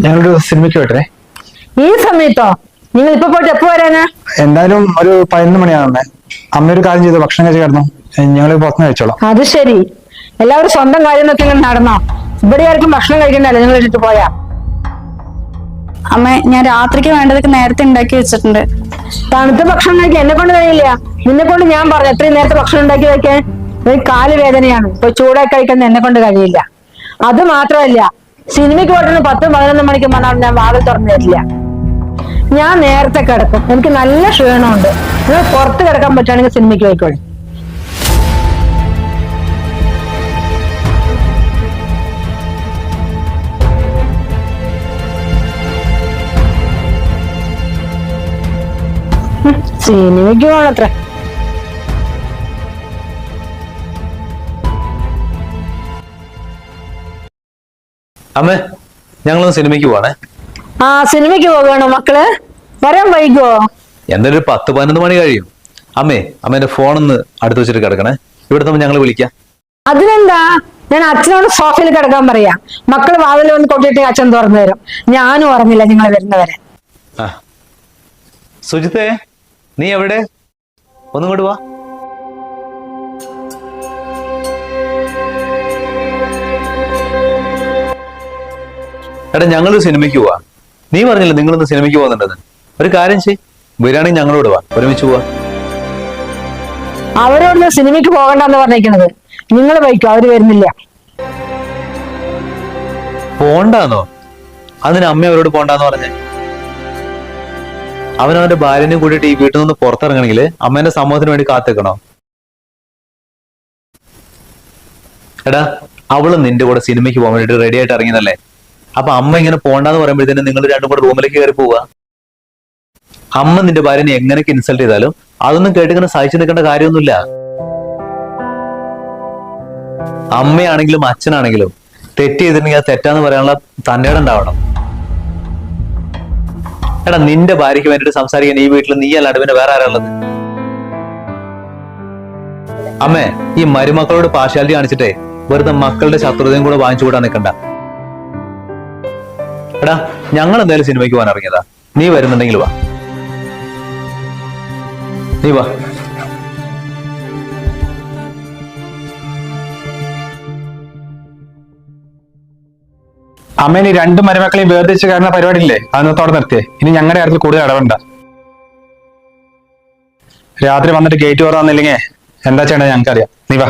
ഞങ്ങളൊരു സിനിമയ്ക്ക് പോയിട്ടേ. ഈ സമയത്തോ? നിങ്ങൾ ഇപ്പൊ പോയിട്ട് എപ്പോ വരാനാ? എന്തായാലും ഒരു പതിനൊന്ന് മണിയാണ് അമ്മ ഒരു കാര്യം ചെയ്തു ഭക്ഷണം കഴിച്ച് കിടന്നു. ഞങ്ങൾ പുറത്തുനിന്ന് കഴിച്ചോളാം. അത് ശരി. എല്ലാവരും സ്വന്തം കാര്യം നോക്കി നടന്നോ? ഇവിടെ ആർക്കും ഭക്ഷണം കഴിക്കണ്ടല്ലോ? നിങ്ങൾ ഇട്ടിട്ട് പോയാ. അമ്മ ഞാൻ രാത്രിക്ക് വേണ്ടതൊക്കെ നേരത്തെ ഉണ്ടാക്കി വെച്ചിട്ടുണ്ട്. തണുത്ത ഭക്ഷണം കഴിക്കാൻ എന്നെ കൊണ്ട് കഴിയില്ല. നിന്നെ കൊണ്ട് ഞാൻ പറഞ്ഞു എത്രയും നേരത്തെ ഭക്ഷണം ഉണ്ടാക്കി വെക്കാൻ. കാൽ വേദനയാണ്. ഇപ്പൊ ചൂടാക്കി കഴിക്കാൻ എന്നെ കൊണ്ട് കഴിയില്ല. അത് മാത്രമല്ല സിനിമയ്ക്ക് പോയിട്ട് പത്ത് പതിനൊന്ന് മണിക്ക് വന്നാൽ ഞാൻ വാതിൽ തുറന്നു തരില്ല ഞാൻ നേരത്തെ കിടക്കും. എനിക്ക് നല്ല ക്ഷീണമുണ്ട്. നിങ്ങൾ പുറത്ത് കിടക്കാൻ പറ്റുകയാണെങ്കിൽ സിനിമയ്ക്ക് പോയിക്കോളി. സിനിമയ്ക്ക് പോകണത്ര അമ്മേ ഞങ്ങളൊന്ന് സിനിമയ്ക്ക് പോവാണേ. ആ സിനിമയ്ക്ക് പോകണോ മക്കൾ? വരാൻ വൈകോ? എന്തായാലും ഒരു പത്ത് പതിനൊന്ന് മണി കഴിയും. അമ്മേ അമ്മേന്റെ ഫോണൊന്ന് അടുത്ത് വെച്ചിട്ട് കിടക്കണേ. ഇവിടെ നമ്മൾ ഞങ്ങൾ വിളിക്കാം. അതിനെന്താ? ഞാൻ അച്ഛനോട് സോഫയിൽ കിടക്കാൻ പറയാം. മക്കൾ വാതിൽ വന്ന് കൊട്ടിയിട്ട് അച്ഛൻ തുറന്നു തരും. ഞാനും ഉറങ്ങില്ല നിങ്ങൾ വരുന്നവരെ. സുജിത്തേ നീ എവിടെ? ഒന്നും കൊണ്ടുപോവാ വാ. എടാ ഞങ്ങൾ സിനിമയ്ക്ക് പോവാ. നീ പറഞ്ഞില്ല നിങ്ങളൊന്ന് സിനിമയ്ക്ക് പോകുന്നുണ്ടെന്ന്. ഒരു കാര്യം ചെയ് ബിരിയാണി ഞങ്ങളോട് വാ. ഒരുമിച്ച് പോവാ. അവരോട് സിനിമയ്ക്ക് പോകണ്ടെന്ന് പറഞ്ഞിരിക്കുന്നത്. നിങ്ങൾ വൈക്കും അവർ വരുന്നില്ല. പോണ്ടാന്നോ? അതിന് അമ്മ അവരോട് പോണ്ടാന്ന് പറഞ്ഞേ. അവൻ അവന്റെ ഭാര്യനെയും കൂട്ടിയിട്ട് ഈ വീട്ടിൽ നിന്ന് പുറത്തിറങ്ങണമെങ്കിൽ അമ്മേന്റെ സമൂഹത്തിന് വേണ്ടി കാത്തിക്കണോ എടാ അവൾ നിന്റെ കൂടെ സിനിമയ്ക്ക് പോകാൻ വേണ്ടിട്ട് റെഡി ആയിട്ട് ഇറങ്ങിയതല്ലേ? അപ്പൊ അമ്മ ഇങ്ങനെ പോണ്ടെന്ന് പറയുമ്പോഴത്തേനും നിങ്ങൾ രണ്ടും കൂടെ റൂമിലേക്ക് കയറി പോവുക. അമ്മ നിന്റെ ഭാര്യനെ എങ്ങനെയൊക്കെ ഇൻസൾട്ട് ചെയ്താലും അതൊന്നും കേട്ടിങ്ങനെ സഹിച്ചു നിൽക്കേണ്ട കാര്യമൊന്നുമില്ല. അമ്മയാണെങ്കിലും അച്ഛനാണെങ്കിലും തെറ്റ് ചെയ്തിട്ടുണ്ടെങ്കിൽ അത് തെറ്റാന്ന് പറയാനുള്ള തന്നേടം ഉണ്ടാവണം. എടാ നിന്റെ ഭാര്യയ്ക്ക് വേണ്ടിട്ട് സംസാരിക്കാൻ ഈ വീട്ടിൽ നീ അല്ലാണ്ട് പിന്നെ വേറെ ആരാളത് അമ്മേ ഈ മരുമക്കളോട് പാർഷ്യാലിറ്റി കാണിച്ചിട്ടേ വെറുതെ മക്കളുടെ ശത്രുതയും കൂടെ വാങ്ങിച്ചു കൂടാൻ നിൽക്കണ്ട. എടാ ഞങ്ങൾ എന്തായാലും സിനിമയ്ക്ക് പോകാൻ ഇറങ്ങിയതാ. നീ വരുന്നുണ്ടെങ്കിൽ വാ. നീ വാ. അമ്മേനി രണ്ട് മരുമക്കളെയും വേർതിരിച്ച് കാരണം പരിപാടി ഇല്ലേ അതൊന്നത്തോടെ നിർത്തിയേ. ഇനി ഞങ്ങളുടെ കാര്യത്തിൽ കൂടുതൽ ഇടപെടണ്ട. രാത്രി വന്നിട്ട് ഗേറ്റ് തുറന്നില്ലെങ്കിൽ എന്താ ചെയ്യണ്ടത് ഞങ്ങൾക്കറിയാം. നീ വാ.